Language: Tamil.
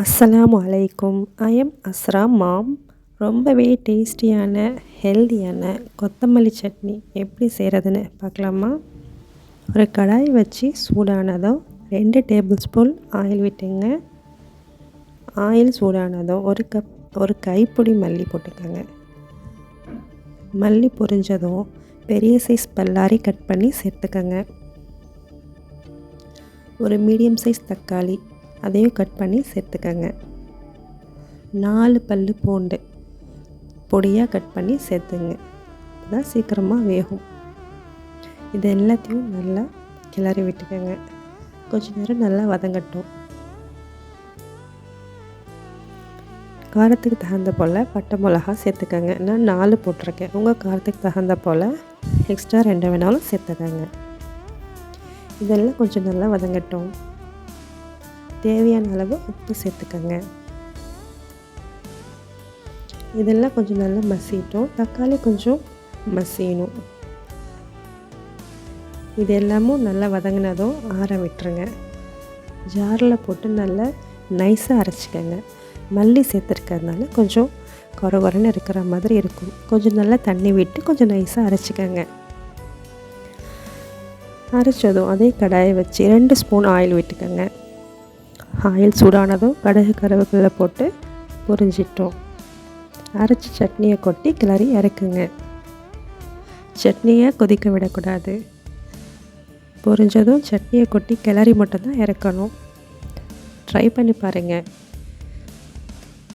அஸ்ஸலாமு அலைக்கும். ஐ எம் அஸ்ரா மாம் ரொம்பவே டேஸ்டியான ஹெல்தியான கொத்தமல்லி சட்னி எப்படி செய்கிறதுன்னு பார்க்கலாமா? ஒரு கடாய் வச்சு சூடானதும் ரெண்டு டேபிள் ஸ்பூன் ஆயில் விட்டுங்க. ஆயில் சூடானதும் ஒரு கப் ஒரு கைப்பொடி மல்லி போட்டுக்கோங்க. மல்லி பொரிஞ்சதும் பெரிய சைஸ் பல்லாரி கட் பண்ணி சேர்த்துக்கோங்க. ஒரு மீடியம் சைஸ் தக்காளி அதையும் கட் பண்ணி சேர்த்துக்கங்க. நாலு பல் பூண்டு பொடியாக கட் பண்ணி சேர்த்துங்க. தான் சீக்கிரமாக வேகும். இது எல்லாத்தையும் நல்லா கிளறி விட்டுக்கோங்க. கொஞ்ச நேரம் நல்லா வதங்கட்டும். காரத்துக்கு தகுந்த போல் பட்டை மிளகா சேர்த்துக்கோங்க. நான் நாலு போட்டிருக்கேன். உங்கள் காரத்துக்கு தகுந்த போல் எக்ஸ்ட்ரா ரெண்டு வேணாலும் சேர்த்துக்கோங்க. இதெல்லாம் கொஞ்சம் நல்லா வதங்கட்டும். தேவையான அளவு உப்பு சேர்த்துக்கோங்க. இதெல்லாம் கொஞ்சம் நல்லா மசிட்டோம் தக்காளி கொஞ்சம் மசியணும். இது எல்லாமும் நல்லா வதங்கினதும் ஆற விட்டுருங்க. ஜாரில் போட்டு நல்லா நைஸாக அரைச்சிக்கோங்க. மல்லி சேர்த்துருக்கறதுனால கொஞ்சம் குறை இருக்கிற மாதிரி இருக்கும். கொஞ்சம் நல்லா தண்ணி விட்டு கொஞ்சம் நைஸாக அரைச்சிக்கோங்க. அரைச்சதும் அதே கடாயை வச்சு ரெண்டு ஸ்பூன் ஆயில் விட்டுக்கோங்க. ஆயில் சூடானதும் கடுகு கருவேப்பிலை போட்டு பொரிஞ்சிட்டோம். அரைச்சி சட்னியை கொட்டி கிளறி இறக்குங்க. சட்னியை கொதிக்க விடக்கூடாது. பொரிஞ்சதும் சட்னியை கொட்டி கிளறி மட்டும்தான் இறக்கணும். ட்ரை பண்ணி பாருங்கள்